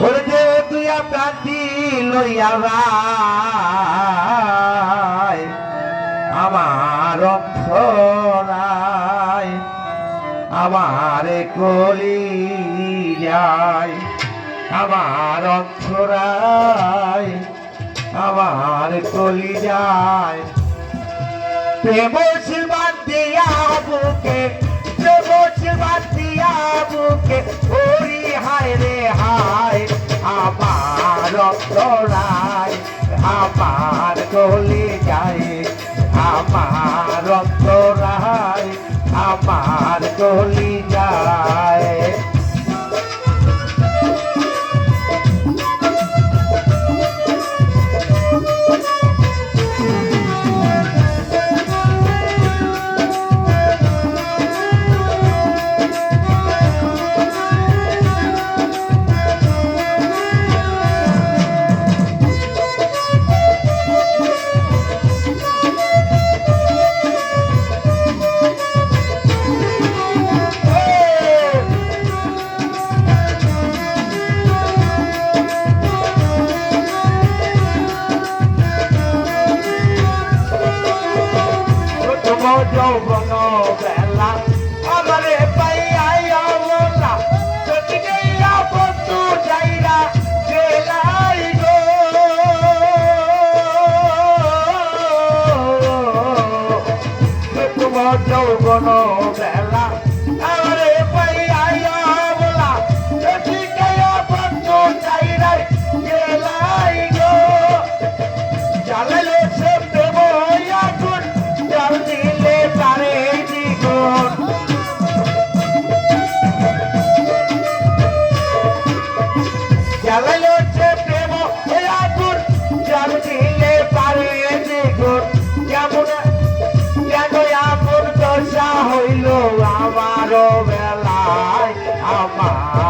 ওরে যে তুইয়া প্রান্তি লইয়া রায় আমার অক্ষরায় আমারে কলি যায় আমার অক্ষরায় আমার কলি যায় প্রেম শিবাদ দিয়া বুকে, প্রেম শিবাদ দিয়া বুকে হরি হায় রে হায় আমার রক্তরায় আমার যায় আমার রক্তরায় যৌবন বেলা আমারে পাইয়াই অমলা যদি যাইয়া বন্ধু যাইরা জেলাই গো তোমার যৌবন বেলা Ah.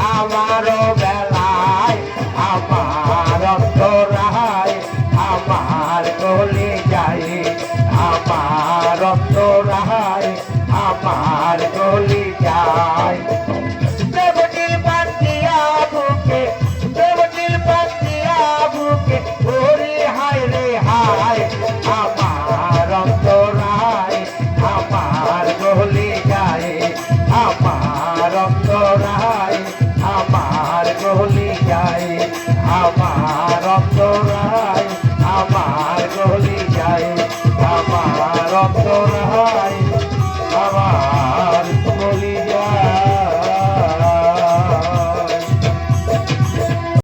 Lord.